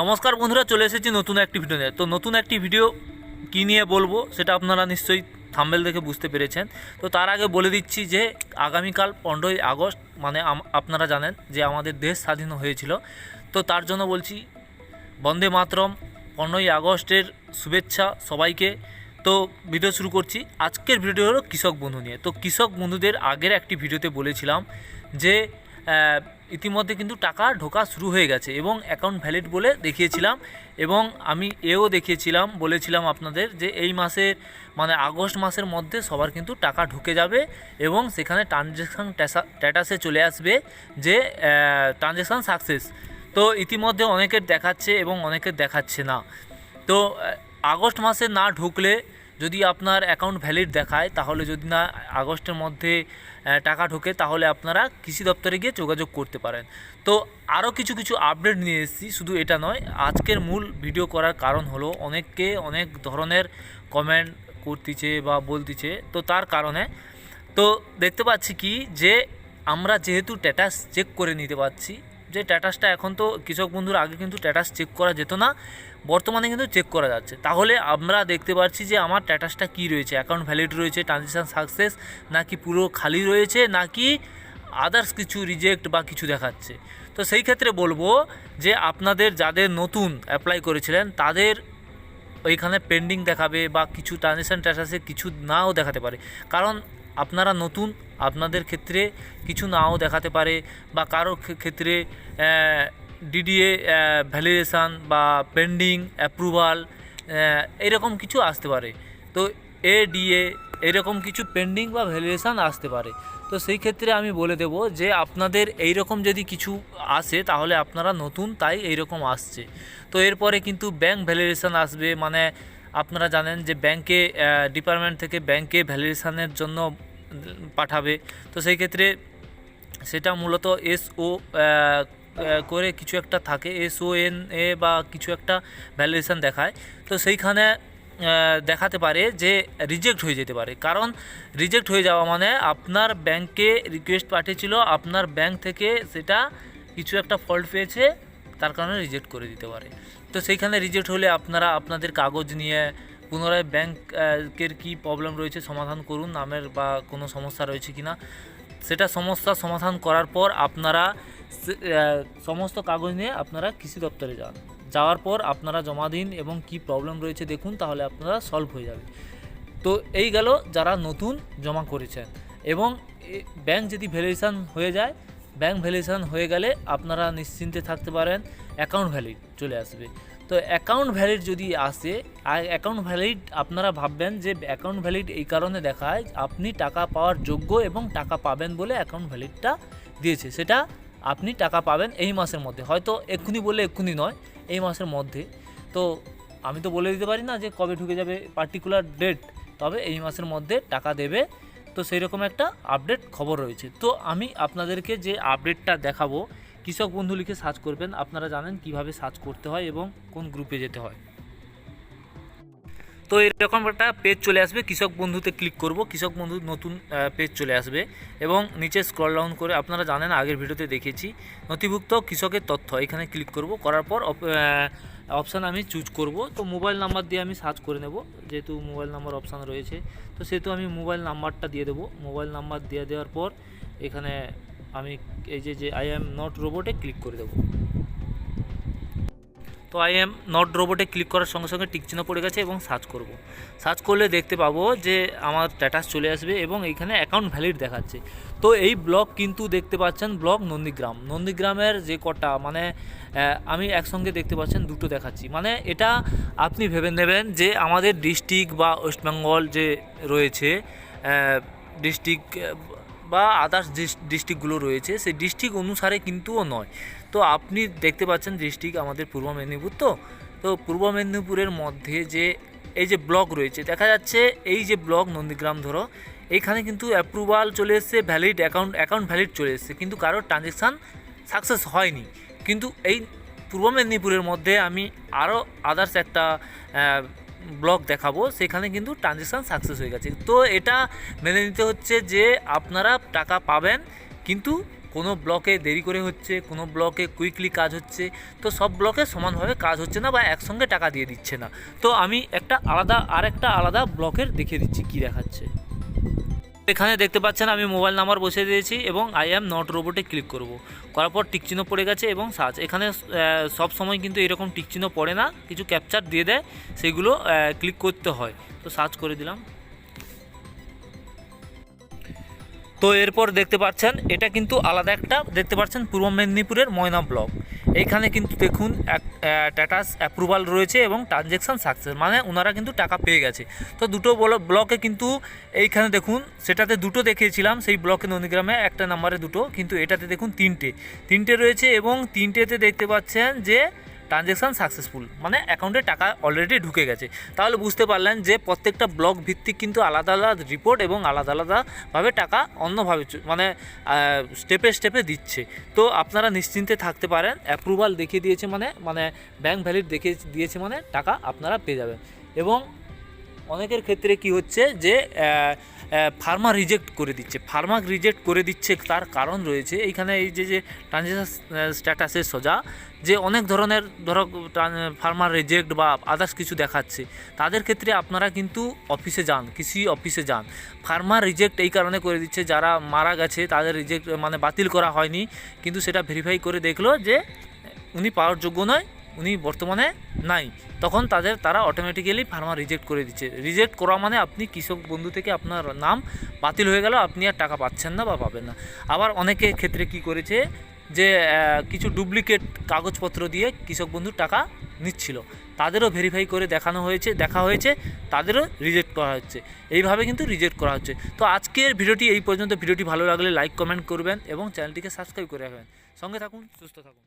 নমস্কার বন্ধুরা, চলে এসেছি নতুন একটি ভিডিও নিয়ে। তো নতুন একটি ভিডিও কী নিয়ে বলব, সেটা আপনারা নিশ্চয়ই থাম্বেল দেখে বুঝতে পেরেছেন। তো তার আগে বলে দিচ্ছি যে, আগামীকাল পনেরোই আগস্ট মানে আপনারা জানেন যে আমাদের দেশ স্বাধীন হয়েছিল। তো তার জন্য বলছি, বন্দে মাতরম, পনেরোই আগস্টের শুভেচ্ছা সবাইকে। তো ভিডিও শুরু করছি। আজকের ভিডিও হলো কৃষক বন্ধু নিয়ে। তো কৃষক বন্ধুদের আগের একটি ভিডিওতে বলেছিলাম যে ইতিমধ্যে কিন্তু টাকা ঢোকা শুরু হয়ে গেছে এবং অ্যাকাউন্ট ভ্যালিড বলে দেখিয়েছিলাম এবং আমি এও দেখিয়েছিলাম, বলেছিলাম আপনাদের যে এই মাসের মানে আগস্ট মাসের মধ্যে সবার কিন্তু টাকা ঢুকে যাবে এবং সেখানে ট্রানজ্যাকশান স্ট্যাটাসে চলে আসবে যে ট্রানজ্যাকশান সাকসেস তো ইতিমধ্যে অনেকের দেখাচ্ছে এবং অনেকের দেখাচ্ছে না। তো আগস্ট মাসে না ঢুকলে যদি আপনার অ্যাকাউন্ট ভ্যালিড দেখায়, তাহলে যদি না, আগস্টের মধ্যে টাকা ঢোকে, তাহলে আপনারা কৃষি দপ্তরে গিয়ে যোগাযোগ করতে পারেন। তো আরও কিছু কিছু আপডেট নিয়ে এসেছি, শুধু এটা নয়, আজকের মূল ভিডিও করার কারণ হলো, অনেককে অনেক ধরনের কমেন্ট করতেছে বা বলতেছে, তো তার কারণে, তো দেখতে পাচ্ছি কি, যে আমরা যেহেতু স্ট্যাটাস চেক করে নিতে পারছি, যে স্ট্যাটাসটা এখন তো কৃষক বন্ধুর আগে কিন্তু স্ট্যাটাস চেক করা যেত না বর্তমানে কিন্তু চেক করা যাচ্ছে। তাহলে আমরা দেখতে পাচ্ছি যে আমার স্ট্যাটাসটা কী রয়েছে? অ্যাকাউন্ট ভ্যালিড রয়েছে ট্রানজেকশান সাকসেস নাকি পুরো খালি রয়েছে, নাকি আদার্স কিছু রিজেক্ট বা কিছু দেখাচ্ছে? তো সেই ক্ষেত্রে বলব যে আপনাদের যাদের নতুন অ্যাপ্লাই করেছিলেন, তাদের ওইখানে পেন্ডিং দেখাবে বা কিছু ট্রানজেকশান স্ট্যাটাসে কিছু নাও দেখাতে পারে। কারণ আপনারা নতুন, আপনাদের ক্ষেত্রে কিছু নাও দেখাতে পারে বা কারও ক্ষেত্রে ডিডিএ ভ্যালিডেশান বা পেন্ডিং অ্যাপ্রুভাল এরকম কিছু আসতে পারে। তো এ ডিএ এরকম কিছু পেন্ডিং বা ভ্যালিডেশান আসতে পারে। তো সেই ক্ষেত্রে আমি বলে দেব যে আপনাদের এই রকম যদি কিছু আসে, তাহলে আপনারা নতুন, তাই এই রকম আসছে। তো এরপরে কিন্তু ব্যাংক ভ্যালিডেশান আসবে মানে আপনারা জানেন যে ব্যাংকে ডিপার্টমেন্ট থেকে ব্যাংকে ভ্যালিডেশানের জন্য পাঠাবে। তো সেই ক্ষেত্রে সেটা মূলত এস ও করে কিছু একটা থাকে এস ও এন এ বা কিছু একটা ভ্যালিডেশান দেখায়। তো সেইখানে দেখাতে পারে যে রিজেক্ট হয়ে যেতে পারে। কারণ রিজেক্ট হয়ে যাওয়া মানে আপনার ব্যাংকে রিকোয়েস্ট পাঠিয়েছিল, আপনার ব্যাংক থেকে সেটা কিছু একটা ফল্ট পেয়েছে, তার কারণে রিজেক্ট করে দিতে পারে। তো সেইখানে রিজেক্ট হলে আপনারা আপনাদের কাগজ নিয়ে পুনরায় ব্যাংকের কী প্রবলেম রয়েছে সমাধান করুন, নামের বা কোনো সমস্যা রয়েছে কি না সেটা সমস্যা সমাধান করার পর আপনারা সমস্ত কাগজ নিয়ে আপনারা কৃষি দপ্তরে যান। যাওয়ার পর আপনারা জমা দিন এবং কি প্রবলেম রয়েছে দেখুন, তাহলে আপনারা সলভ হয়ে যাবে। তো এই গেল যারা নতুন জমা করেছেন এবং ব্যাংক যদি ভ্যালিডেশান হয়ে যায় ব্যাংক ভ্যালিডেশান হয়ে গেলে আপনারা নিশ্চিন্তে থাকতে পারেন অ্যাকাউন্ট ভ্যালিড চলে আসবে। তো অ্যাকাউন্ট ভ্যালিড যদি আসে অ্যাকাউন্ট ভ্যালিড আপনারা ভাববেন যে অ্যাকাউন্ট ভ্যালিড এই কারণে দেখায়, আপনি টাকা পাওয়ার যোগ্য এবং টাকা পাবেন বলে অ্যাকাউন্ট ভ্যালিডটা দিয়েছে। সেটা আপনি টাকা পাবেন এই মাসের মধ্যে। হয়তো এক্ষুনি বলে এক্ষুনি নয়, এই মাসের মধ্যে। তো আমি তো বলে দিতে পারি না যে কবে ঢুকে যাবে পার্টিকুলার ডেট তবে এই মাসের মধ্যে টাকা দেবে। তো সেই রকম একটা আপডেট খবর রয়েছে। তো আমি আপনাদেরকে যে আপডেটটা দেখাবো কৃষক বন্ধু লিখে সার্চ করবেন। আপনারা জানেন কীভাবে সার্চ করতে হয় এবং কোন গ্রুপে যেতে হয়। তো এরকম একটা পেজ চলে আসবে, কৃষক বন্ধুতে ক্লিক করব, কৃষক বন্ধু নতুন পেজ চলে আসবে এবং নিচে স্ক্রল ডাউন করে আপনারা জানেন, আগের ভিডিওতে দেখেছি, নথিভুক্ত কৃষকের তথ্য, এখানে ক্লিক করব, করার পর অপশান আমি চুজ করব। তো মোবাইল নাম্বার দিয়ে আমি সার্চ করে নেব, যেহেতু মোবাইল নাম্বার অপশান রয়েছে, তো সেহেতু আমি মোবাইল নাম্বারটা দিয়ে দেবো। মোবাইল নাম্বার দিয়ে দেওয়ার পর এখানে আমি এই যে যে আই এম নট রোবটে ক্লিক করে দেবো। তো আই এম নট রোবটে ক্লিক করার সঙ্গে সঙ্গে টিক চিহ্ন পড়ে গেছে এবং সার্চ করব। সার্চ করলে দেখতে পাবো যে আমার স্ট্যাটাস চলে আসবে এবং এইখানে অ্যাকাউন্ট ভ্যালিড দেখাচ্ছে। তো এই ব্লক কিন্তু দেখতে পাচ্ছেন ব্লক নন্দীগ্রাম। নন্দীগ্রামের যে কটা মানে আমি একসঙ্গে দেখতে পাচ্ছেন দুটো দেখাচ্ছি। মানে এটা আপনি ভেবে নেবেন যে আমাদের ডিস্ট্রিক্ট বা ওয়েস্টবেঙ্গল যে রয়েছে ডিস্ট্রিক্ট বা আদার্স ডিস্ট্রিক্টগুলো রয়েছে, সেই ডিস্ট্রিক্ট অনুসারে কিন্তুও নয়। তো আপনি দেখতে পাচ্ছেন ডিস্ট্রিক্ট আমাদের পূর্ব মেদিনীপুর তো? তো পূর্ব মেদিনীপুরের মধ্যে যে, এই যে ব্লক রয়েছে, দেখা যাচ্ছে এই যে ব্লক নন্দীগ্রাম ধরো, এইখানে কিন্তু অ্যাপ্রুভাল চলে এসছে ভ্যালিড অ্যাকাউন্ট অ্যাকাউন্ট ভ্যালিড চলে এসছে, কিন্তু কারোর ট্রানজেকশান সাকসেস হয়নি। কিন্তু এই পূর্ব মেদিনীপুরের মধ্যে আমি আরও আদার্স একটা ব্লক দেখাবো, সেখানে কিন্তু ট্রানজেকশান সাকসেস হয়ে গেছে। তো এটা মেনে নিতে হচ্ছে যে আপনারা টাকা পাবেন, কিন্তু কোনো ব্লকে দেরি করে হচ্ছে, কোনো ব্লকে কুইকলি কাজ হচ্ছে, তো সব ব্লকে সমানভাবে কাজ হচ্ছে না বা একসঙ্গে টাকা দিয়ে দিচ্ছে না। তো আমি একটা আলাদা আর একটা আলাদা ব্লকের দেখে দিচ্ছি কী দেখাচ্ছে। এখানে দেখতে পাচ্ছেন আমি মোবাইল নাম্বার বসিয়ে দিয়েছি এবং আই অ্যাম নট রোবটে ক্লিক করব। করার পর টিকচিহ্ন পড়ে গেছে এবং সার্চ এখানে সব সময় কিন্তু এরকম টিকচিহ্ন পড়ে না, কিছু ক্যাপচার দিয়ে দেয়, সেগুলো ক্লিক করতে হয়। তো সার্চ করে দিলাম। তো এরপর দেখতে পাচ্ছেন, এটা কিন্তু আলাদা একটা, দেখতে পাচ্ছেন পূর্ব মেদিনীপুরের ময়না ব্লক। এইখানে কিন্তু দেখুন স্ট্যাটাস অ্যাপ্রুভাল রয়েছে এবং ট্রানজ্যাকশান সাকসেস মানে ওনারা কিন্তু টাকা পেয়ে গেছে। তো দুটো বল- ব্লকে কিন্তু এইখানে দেখুন, সেটাতে দুটো দেখিয়েছিলাম, সেই ব্লকে নন্দীগ্রামে একটা নাম্বারে দুটো, কিন্তু এটাতে দেখুন তিনটে। তিনটে রয়েছে এবং তিনটেতে দেখতে পাচ্ছেন যে ট্রানজ্যাকশান সাকসেসফুল মানে অ্যাকাউন্টে টাকা অলরেডি ঢুকে গেছে। তাহলে বুঝতে পারলেন যে প্রত্যেকটা ব্লক ভিত্তিক কিন্তু আলাদা আলাদা রিপোর্ট এবং আলাদা আলাদাভাবে টাকা অন্যভাবে মানে স্টেপে স্টেপে দিচ্ছে। তো আপনারা নিশ্চিন্তে থাকতে পারেন অ্যাপ্রুভাল দেখিয়ে দিয়েছে মানে মানে ব্যাংক ভ্যালিড দেখিয়ে দিয়েছে মানে টাকা আপনারা পেয়ে যাবেন। এবং অনেকের ক্ষেত্রে কি হচ্ছে যে ফার্মা রিজেক্ট করে দিচ্ছে। ফার্মা রিজেক্ট করে দিচ্ছে তার কারণ রয়েছে এইখানে এই যে যে ট্রানজেকশন স্ট্যাটাসের সোজা, যে অনেক ধরনের ধরো ফার্মার রিজেক্ট বা আদার্স কিছু দেখাচ্ছে। তাদের ক্ষেত্রে আপনারা কিন্তু অফিসে যান, কৃষি অফিসে যান। ফার্মার রিজেক্ট এই কারণে করে দিচ্ছে, যারা মারা গেছে তাদের রিজেক্ট মানে বাতিল করা হয়নি। কিন্তু সেটা ভেরিফাই করে দেখল যে, উনি পাওয়ার যোগ্য নয় উনি বর্তমানে নাই। তখন তাদের, তারা অটোমেটিক্যালি ফার্মার রিজেক্ট করে দিচ্ছে। রিজেক্ট করা মানে আপনি কৃষক বন্ধু থেকে আপনার নাম বাতিল হয়ে গেল, আপনি আর টাকা পাচ্ছেন না বা পাবেন না। আবার অনেকে ক্ষেত্রে কি করেছে যে কিছু ডুপ্লিকেট কাগজপত্র দিয়ে কৃষক বন্ধুর টাকা নিচ্ছিল। তাদেরও ভেরিফাই করে দেখানো হয়েছে, দেখা হয়েছে, তাদেরও রিজেক্ট করা হচ্ছে। এইভাবে কিন্তু রিজেক্ট করা হচ্ছে। তো আজকের ভিডিওটি এই পর্যন্ত। ভিডিওটি ভালো লাগলে লাইক কমেন্ট করবেন এবং চ্যানেলটিকে সাবস্ক্রাইব করে রাখবেন। সঙ্গে থাকুন, সুস্থ থাকুন।